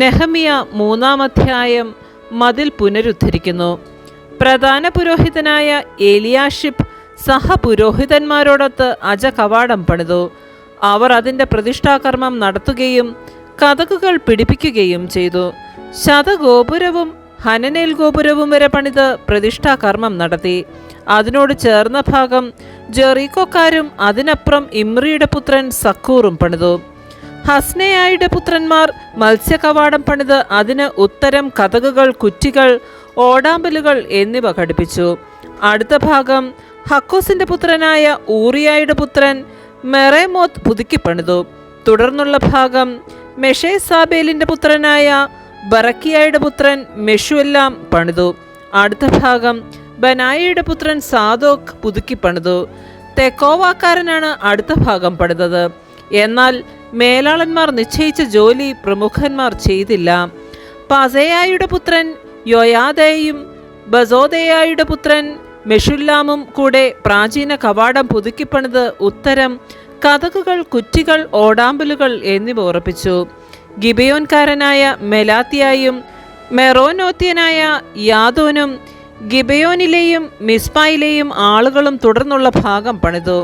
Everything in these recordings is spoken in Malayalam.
നെഹമിയ മൂന്നാം അധ്യായം മതിൽ പുനരുദ്ധരിക്കുന്നു. പ്രധാന പുരോഹിതനായ ഏലിയാഷിബ് സഹപുരോഹിതന്മാരോടൊത്ത് അജ കവാടം പണിതു. അവർ അതിന്റെ പ്രതിഷ്ഠാകർമ്മം നടത്തുകയും കഥകുകൾ പിടിപ്പിക്കുകയും ചെയ്തു. ശതഗോപുരവും ഹനനേൽ ഗോപുരവും വരെ പണിത് പ്രതിഷ്ഠാകർമ്മം നടത്തി. അതിനോട് ചേർന്ന ഭാഗം ജെറീക്കോക്കാരും അതിനപ്പുറം ഇമ്രിയുടെ പുത്രൻ സക്കൂറും പണിതു. ഹസ്നയായുടെ പുത്രന്മാർ മത്സ്യകവാടം പണിത് അതിന് ഉത്തരം കഥകുകൾ കുറ്റികൾ ഓടാമ്പലുകൾ എന്നിവ ഘടിപ്പിച്ചു. അടുത്ത ഭാഗം ഹക്കോസിന്റെ പുത്രനായ ഊറിയായുടെ പുത്രൻ മെറേമോത്ത് പുതുക്കി പണിതു. തുടർന്നുള്ള ഭാഗം മെഷേ സാബേലിന്റെ പുത്രനായ ബറക്കിയായുടെ പുത്രൻ മെഷുവെല്ലാം പണിതു. അടുത്ത ഭാഗം ബനായയുടെ പുത്രൻ സാദോക്ക് പുതുക്കി പണിതു. തെക്കോവാക്കാരനാണ് അടുത്ത ഭാഗം പണിതത്. എന്നാൽ മേലാളന്മാർ നിശ്ചയിച്ച ജോലി പ്രമുഖന്മാർ ചെയ്തില്ല. പസയായുടെ പുത്രൻ യൊയാദയും ബസോദയായുടെ പുത്രൻ മെഷുല്ലാമും കൂടെ പ്രാചീന കവാടം പുതുക്കിപ്പണിത് ഉത്തരം കഥകുകൾ കുറ്റികൾ ഓടാമ്പലുകൾ എന്നിവ ഉറപ്പിച്ചു. ഗിബയോൻകാരനായ മെലാത്തിയായും മെറോനോത്യനായ യാദോനും ഗിബയോനിലെയും മിസ്ബായിലെയും ആളുകളും തുടർന്നുള്ള ഭാഗം പണിതു.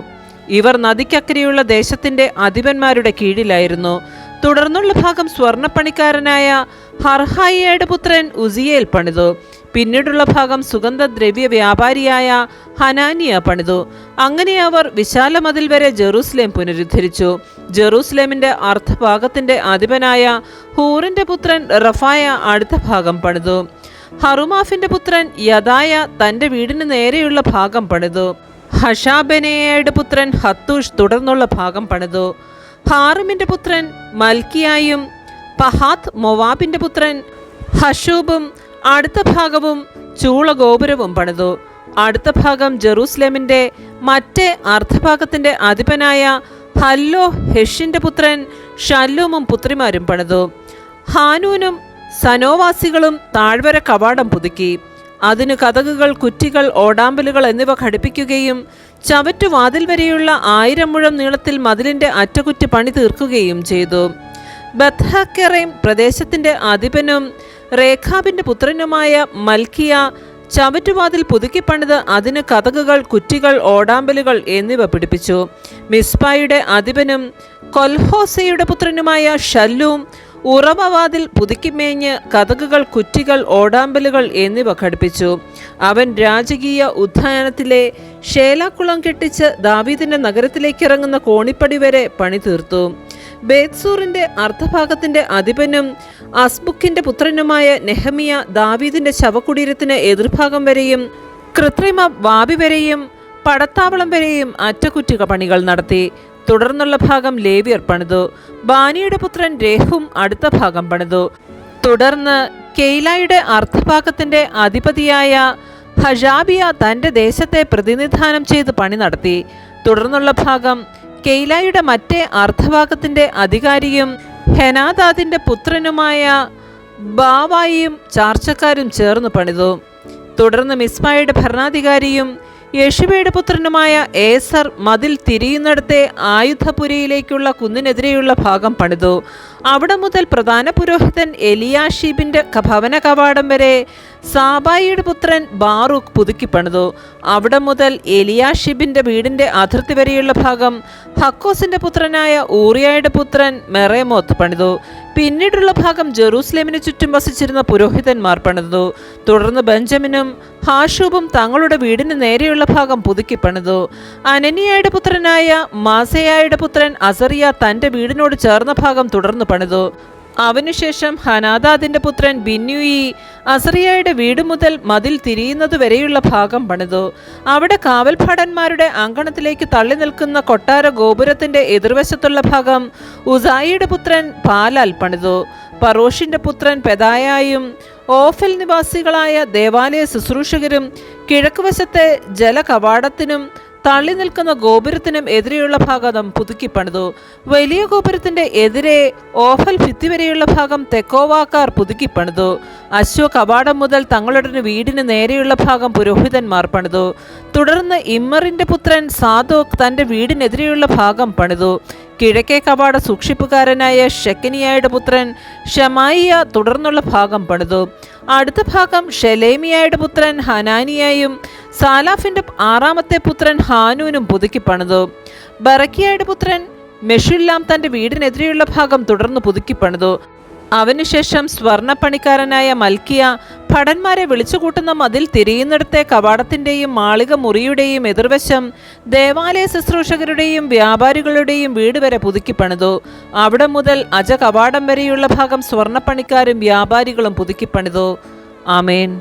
ഇവർ നദിക്കക്കരെയുള്ള ദേശത്തിന്റെ അധിപന്മാരുടെ കീഴിലായിരുന്നു. തുടർന്നുള്ള ഭാഗം സ്വർണപ്പണിക്കാരനായ ഹർഹായിയുടെ പുത്രൻ ഉസിയേൽ പണിതു. പിന്നീടുള്ള ഭാഗം സുഗന്ധദ്രവ്യ വ്യാപാരിയായ ഹനാനിയ പണിതു. അങ്ങനെ അവർ വിശാല മതിൽ വരെ ജെറൂസലേം പുനരുദ്ധരിച്ചു. ജെറൂസലേമിന്റെ അർദ്ധഭാഗത്തിന്റെ അധിപനായ ഹൂറിന്റെ പുത്രൻ റഫായ അടുത്ത ഭാഗം പണിതു. ഹറുമാഫിന്റെ പുത്രൻ യദായ തന്റെ വീടിന് നേരെയുള്ള ഭാഗം പണിതു. ഹഷാബെനയുടെ പുത്രൻ ഹത്തൂഷ് തുടർന്നുള്ള ഭാഗം പണിതു. ഹാറിമിന്റെ പുത്രൻ മൽക്കിയായും പഹാത്ത് മൊവാബിന്റെ പുത്രൻ ഹഷൂബും അടുത്ത ഭാഗവും ചൂളഗോപുരവും പണിതു. അടുത്ത ഭാഗം ജെറൂസലേമിന്റെ മറ്റേ അർദ്ധഭാഗത്തിന്റെ അധിപനായ ഹല്ലോ ഹെഷിന്റെ പുത്രൻ ഷല്ലൂമും പുത്രിമാരും പണിതു. ഹാനൂനും സനോവാസികളും താഴ്വര കവാടം പുതുക്കി. അതിനു കഥകുകൾ കുറ്റികൾ ഓടാമ്പലുകൾ എന്നിവ ഘടിപ്പിക്കുകയും ചവറ്റുവാതിൽ വരെയുള്ള ആയിരം മുഴം നീളത്തിൽ മതിലിന്റെ അറ്റകുറ്റി പണി തീർക്കുകയും ചെയ്തു. ബത്ഹക്കെറൈം പ്രദേശത്തിന്റെ അധിപനും രേഖാബിന്റെ പുത്രനുമായ മൽക്കിയ ചവറ്റുവാതിൽ പുതുക്കിപ്പണിത് അതിന് കഥകുകൾ കുറ്റികൾ ഓടാമ്പലുകൾ എന്നിവ പിടിപ്പിച്ചു. മിസ്ബായുടെ അധിപനും കൊൽഹോസയുടെ പുത്രനുമായ ഷല്ലൂം ഉറവവാതിൽ പുതുക്കിമേഞ്ഞ് കഥകുകൾ കുറ്റികൾ ഓടാമ്പലുകൾ എന്നിവ ഘടിപ്പിച്ചു. അവൻ രാജകീയ ഉദ്യാനത്തിലെ ഷേലാക്കുളം കെട്ടിച്ച് ദാവീദിന്റെ നഗരത്തിലേക്ക് ഇറങ്ങുന്ന കോണിപ്പടി വരെ പണി തീർത്തു. ബേത്സൂറിന്റെ അർദ്ധഭാഗത്തിന്റെ അധിപനും അസ്ബുക്കിന്റെ പുത്രനുമായ നെഹമിയ ദാവീദിന്റെ ശവകുടീരത്തിന് എതിർഭാഗം വരെയും കൃത്രിമ വാബി വരെയും പടത്താവളം വരെയും അറ്റകുറ്റിക പണികൾ നടത്തി. തുടർന്നുള്ള ഭാഗം ലേവിയർ പണിതു. ബാനിയുടെ പുത്രൻ രേഹും അടുത്ത ഭാഗം പണിതു. തുടർന്ന് കെയ്ലായുടെ അർദ്ധഭാഗത്തിന്റെ അധിപതിയായ ഹജാബിയ തന്റെ ദേശത്തെ പ്രതിനിധാനം ചെയ്ത് പണി നടത്തി. തുടർന്നുള്ള ഭാഗം കെയ്ലായുടെ മറ്റേ അർദ്ധഭാഗത്തിന്റെ അധികാരിയും ഹെനാദാദിന്റെ പുത്രനുമായ ബാവായിയും ചാർച്ചക്കാരും ചേർന്ന് പണിതു. തുടർന്ന് മിസ്മായുടെ ഭരണാധികാരിയും യേശുബയുടെ പുത്രനുമായ ഏസർ മതിൽ തിരിയുന്നിടത്തെ ആയുധപുരയിലേക്കുള്ള കുന്നിനെതിരെയുള്ള ഭാഗം പണിതു. അവിടെ മുതൽ പ്രധാന പുരോഹിതൻ എലിയാഷീബിന്റെ ഭവന കവാടം വരെ സാബായിയുടെ പുത്രൻ ബാറൂഖ് പുതുക്കി പണിതു. അവിടെ മുതൽ എലിയാഷിബിന്റെ വീടിന്റെ അതിർത്തി വരെയുള്ള ഭാഗം ഹക്കോസിന്റെ പുത്രനായ ഊറിയായുടെ പുത്രൻ മെറേമോത്ത് പണിതു. പിന്നീടുള്ള ഭാഗം ജെറൂസലേമിന് ചുറ്റും വസിച്ചിരുന്ന പുരോഹിതന്മാർ പണിതു. തുടർന്ന് ബെഞ്ചമിനും ഹാഷൂബും തങ്ങളുടെ വീടിന് നേരെയുള്ള ഭാഗം പുതുക്കി പണിതു. അനനിയായുടെ പുത്രനായ മാസയായുടെ പുത്രൻ അസറിയ തന്റെ വീടിനോട് ചേർന്ന ഭാഗം തുടർന്ന് പണിതു. അവനുശേഷം ഹനാദാദിന്റെ പുത്രൻ ബിന്യുയി അസറിയയുടെ വീട് മുതൽ മതിൽ തിരിയുന്നത് വരെയുള്ള ഭാഗം പണിതു. അവിടെ കാവൽഭടന്മാരുടെ അങ്കണത്തിലേക്ക് തള്ളി നിൽക്കുന്ന കൊട്ടാര ഗോപുരത്തിന്റെ എതിർവശത്തുള്ള ഭാഗം ഉസായിയുടെ പുത്രൻ പാലാൽ പണിതു. പറോഷിന്റെ പുത്രൻ പെതായായും ഓഫൽ നിവാസികളായ ദേവാലയ ശുശ്രൂഷകരും കിഴക്കുവശത്തെ ജലകവാടത്തിനും തള്ളി നിൽക്കുന്ന ഗോപുരത്തിനും എതിരെയുള്ള ഭാഗം പുതുക്കി പണിതു. വലിയ ഗോപുരത്തിന്റെ എതിരെ ഓഫൽ ഭിത്തി വരെയുള്ള ഭാഗം തെക്കോവാക്കാർ പുതുക്കി പണിതു. അശ്വ കവാടം മുതൽ തങ്ങളുടെ വീടിന് നേരെയുള്ള ഭാഗം പുരോഹിതന്മാർ പണിതു. തുടർന്ന് ഇമ്മറിന്റെ പുത്രൻ സാദോക് തന്റെ വീടിനെതിരെയുള്ള ഭാഗം പണിതു. കിഴക്കേ കവാട സൂക്ഷിപ്പുകാരനായ ഷെക്കനിയായുടെ പുത്രൻ ഷമായിയ തുടർന്നുള്ള ഭാഗം പണിതു. അടുത്ത ഭാഗം ഷെലേമിയായുടെ പുത്രൻ ഹനാനിയായും സാലാഫിന്റെ ആറാമത്തെ പുത്രൻ ഹാനൂനും പുതുക്കി പണിതു. ബറക്കിയായുടെ പുത്രൻ മെഷുല്ലാം തന്റെ വീടിനെതിരെയുള്ള ഭാഗം തുടർന്ന് പുതുക്കി പണിതു. അവനുശേഷം സ്വർണപ്പണിക്കാരനായ മൽക്കിയ ഭടന്മാരെ വിളിച്ചുകൂട്ടുന്ന മതിൽ തിരിയുന്നിടത്തെ കവാടത്തിന്റെയും മാളിക മുറിയുടെയും എതിർവശം ദേവാലയ ശുശ്രൂഷകരുടെയും വ്യാപാരികളുടെയും വീട് വരെ പുതുക്കി പണിതു. അവിടെ മുതൽ അജ കവാടം വരെയുള്ള ഭാഗം സ്വർണപ്പണിക്കാരും വ്യാപാരികളും പുതുക്കി പണിതു. ആമേൻ.